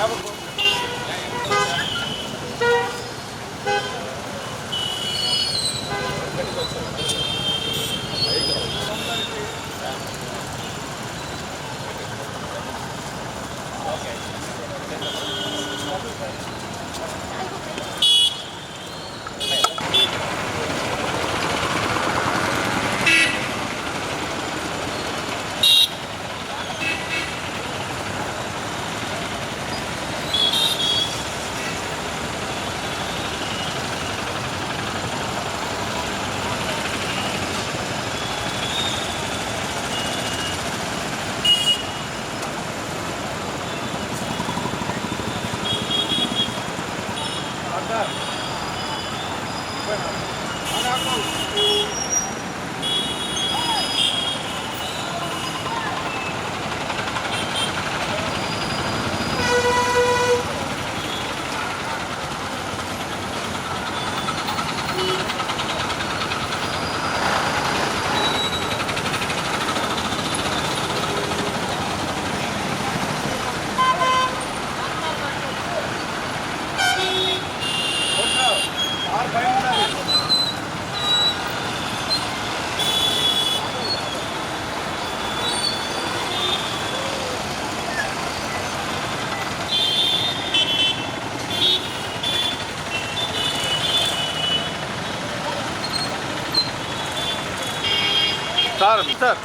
Okay. Thank you. Tarım, tarım.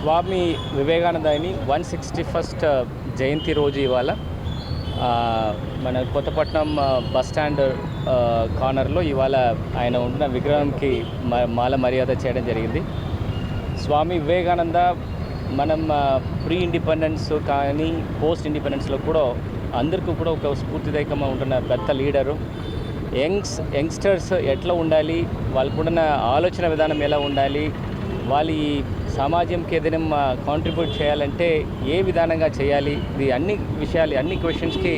Swami వివేకానందని one sixty first uh, జయంతి రోజు ఇవాళ uh, మన కొత్తపట్నం uh, బస్ స్టాండ్ కార్నర్లో ఇవాళ ఆయన ఉంటున్న విగ్రహంకి మ- మాల మర్యాద చేయడం జరిగింది. స్వామి వివేకానంద మనం ప్రీ ఇండిపెండెన్స్ కానీ పోస్ట్ ఇండిపెండెన్స్లో కూడా అందరికీ కూడా ఒక స్ఫూర్తిదాయకంగా ఉంటున్న పెద్ద లీడరు. యంగ్స్ యంగ్స్టర్స్ ఎట్లా ఉండాలి వాళ్ళకున్న ఆలోచన విధానం ఎలా ఉండాలి వాళ్ళు ఈ సమాజంకి ఏదైనా కాంట్రిబ్యూట్ చేయాలంటే ఏ విధానంగా చేయాలి? ఇది అన్ని విషయాలు అన్ని క్వశ్చన్స్కి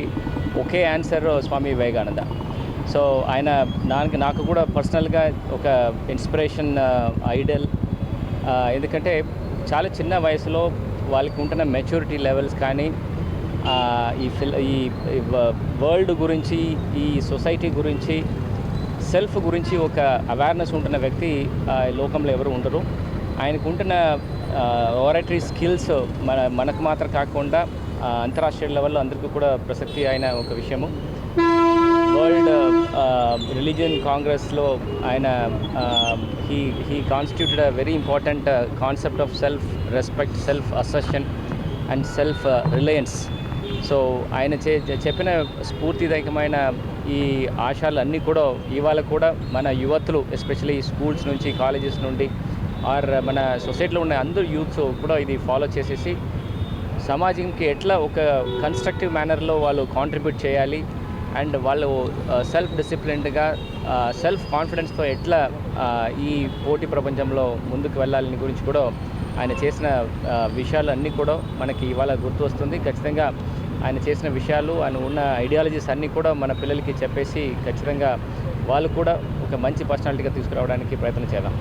ఒకే ఆన్సర్ స్వామి వివేకానంద. సో ఆయన నాకు నాకు కూడా పర్సనల్గా ఒక ఇన్స్పిరేషన్ ఐడల్ uh, uh, ఎందుకంటే చాలా చిన్న వయసులో వాళ్ళకి ఉంటున్న మెచ్యూరిటీ లెవెల్స్ కానీ uh, ఈ ఫిల్ ఈ వరల్డ్ గురించి ఈ సొసైటీ గురించి సెల్ఫ్ గురించి ఒక అవేర్నెస్ ఉంటున్న వ్యక్తి ఆ, లోకంలో ఎవరు ఉండరు. ఆయనకు ఉంటున్న ఓరటరీ స్కిల్స్ మన మనకు మాత్రం కాకుండా అంతరాష్ట్రీయ లెవెల్లో అందరికీ కూడా ప్రసక్తి అయిన ఒక విషయము. వరల్డ్ రిలీజియన్ కాంగ్రెస్లో ఆయన he he constituted a very important concept of self respect self assertion and self reliance so ఆయన చే చెప్పిన స్ఫూర్తిదాయకమైన ఈ ఆశలు అన్నీ కూడా ఇవాళ కూడా మన యువతులు ఎస్పెషల్లీ స్కూల్స్ నుంచి కాలేజెస్ నుండి ఆర్ మన సొసైటీలో ఉన్న అందరు యూత్స్ కూడా ఇది ఫాలో చేసేసి సమాజంకి ఎట్లా ఒక కన్స్ట్రక్టివ్ మేనర్లో వాళ్ళు కాంట్రిబ్యూట్ చేయాలి అండ్ వాళ్ళు సెల్ఫ్ డిసిప్లిన్డ్గా సెల్ఫ్ కాన్ఫిడెన్స్తో ఎట్లా ఈ పోటీ ప్రపంచంలో ముందుకు వెళ్ళాలని గురించి కూడా ఆయన చేసిన విషయాలన్నీ విషయాలు అన్నీ కూడా మనకి ఇవాళ గుర్తు వస్తుంది. ఖచ్చితంగా ఆయన చేసిన విషయాలు ఆయన ఉన్న ఐడియాలజీస్ అన్నీ కూడా మన పిల్లలకి చెప్పేసి ఖచ్చితంగా వాళ్ళు కూడా ఒక మంచి పర్సనాలిటీగా తీసుకురావడానికి ప్రయత్నం చేద్దాం.